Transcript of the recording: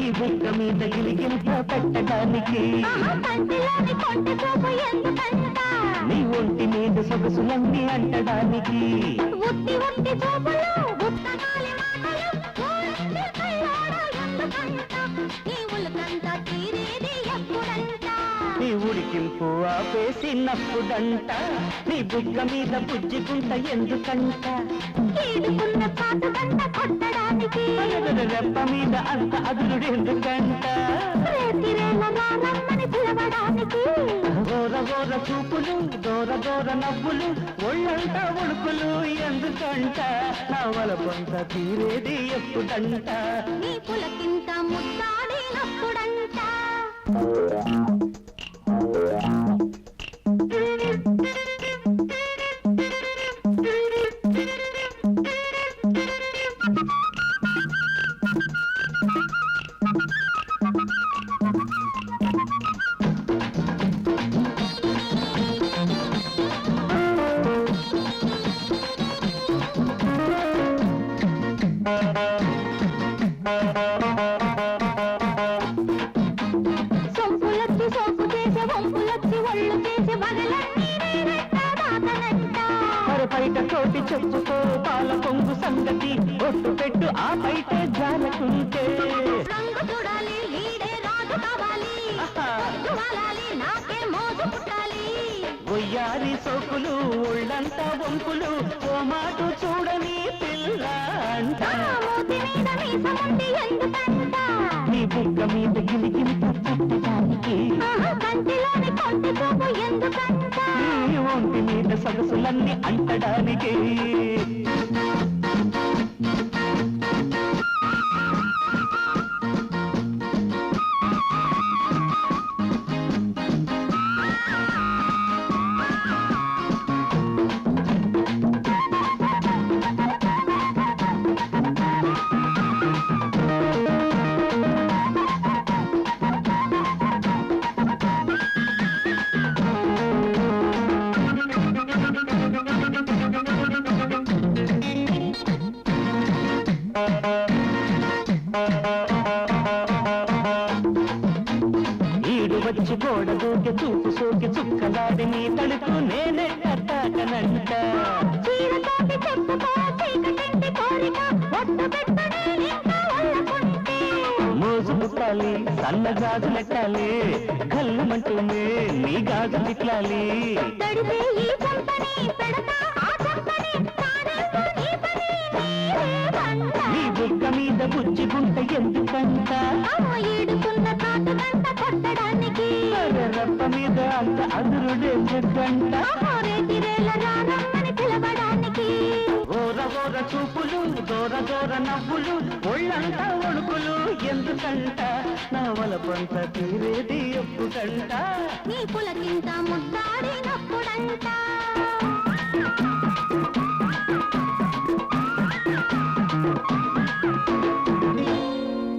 ఈ బుక్క మీద గిలిగింత పెట్టడానికి. నీ ఒంటి మీద సొగసులన్నీ అంటడానికి. ఉత్తి ఉత్తి చూపులు నీ ఉడికింపు ఆపేసి నప్పుడంట నీ బుగ్గ మీద బుజ్జిగుంట ఎందుకంట? రెప్ప మీద అంత అదురుడు ఎందుకంట? గోర గోర చూపులు దూర దూర నవ్వులు ఒళ్ళంట ఉడుకులు ఎందుకంట? నవల పొంత తీరేది ఎప్పుడంట? నీ పులకింత ముద్దాడినప్పుడంట Thank you. చెప్పుకో పాల పొంగు సంగతి ఒట్టు పెట్టు ఆ బయట జాలకుంటే. ఒయ్యారి సోకులు ఒళ్ళంతా వంపులు ఓ మాట చూడని పిల్ల నీ బుగ్గ మీద గిలిగింత పెట్టడానికి ఒంటి మీద సొగసులన్నీ అంటడానికి. మోజు పుట్టాలి సన్న గాజులెట్టాలి కళ్ళమంటూనే నీ గాజు తిట్లాలి నీ బుగ్గ మీద ఎందుకంట? ఈడుకున్న కాటుకంట కొట్టడానికి. రప్ప మీద అంత అదురుడెందుకంట రేతిరేల దూర దూర నవ్వులు ఒళ్ళంట ఒడుకులు ఎందుకంట? నవల పంట తీరేది ఎప్పుడంట? నీ పులకింత ముద్దాడినప్పుడంట.